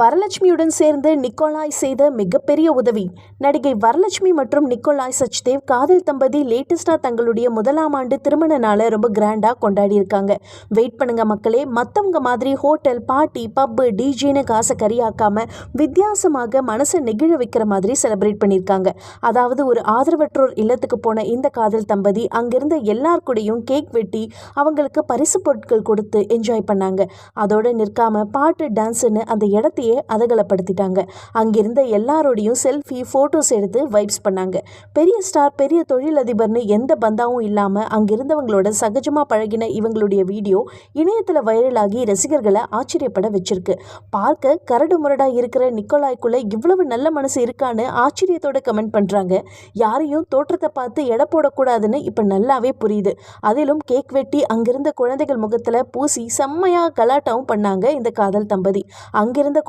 வரலட்சுமியுடன் சேர்ந்து நிக்கோலாய் செய்த மிகப்பெரிய உதவி. நடிகை வரலட்சுமி மற்றும் நிக்கோலாய் சச்தேவ் காதல் தம்பதி லேட்டஸ்டாக தங்களுடைய முதலாம் ஆண்டு திருமண நாளை ரொம்ப கிராண்டாக கொண்டாடி இருக்காங்க வெயிட் பண்ணுங்க மக்களே மற்றவங்க மாதிரி ஹோட்டல் பார்ட்டி பப்பு டிஜேன்னு காசை கரியாக்காம வித்தியாசமாக மனசை நெகிழ வைக்கிற மாதிரி செலிப்ரேட் பண்ணியிருக்காங்க. அதாவது ஒரு ஆதரவற்றோர் இல்லத்துக்கு போன இந்த காதல் தம்பதி அங்கிருந்த எல்லார் கூடயும் கேக் வெட்டி அவங்களுக்கு பரிசு பொருட்கள் கொடுத்து என்ஜாய் பண்ணாங்க. அதோட நிற்காம பாட்டு டான்ஸுன்னு அந்த இடத்தையே அதகலப்படுத்திட்டாங்க அங்கிருந்த எல்லாரோடையும் செல்ஃபி ஃபோட்டோஸ் எடுத்து வைப்ஸ் பண்ணாங்க. பெரிய ஸ்டார் பெரிய தொழிலதிபர்னு எந்த பந்தாவும் இல்லாமல் அங்கிருந்தவங்களோட சகஜமாக பழகின இவங்களுடைய வீடியோ இணையத்தில் வைரலாகி ரசிகர்களை ஆச்சரியப்பட வச்சிருக்கு. பார்க்க கரடு முரடாக இருக்கிற நிக்கோலாய்க்குள்ள இவ்வளவு நல்ல மனசு இருக்கான்னு ஆச்சரியத்தோட கமெண்ட் பண்ணுறாங்க யாரையும் தோற்றத்தை பார்த்து எடை போடக்கூடாதுன்னு இப்போ நல்லாவே புரியுது. அதிலும் கேக் வெட்டி அங்கிருந்த குழந்தைகள் முகத்தில் பூசி செம்மையாக கலாட்டாவும் பண்ணாங்க இந்த காதல் தம்பதி. அங்கிருந்த குழந்தை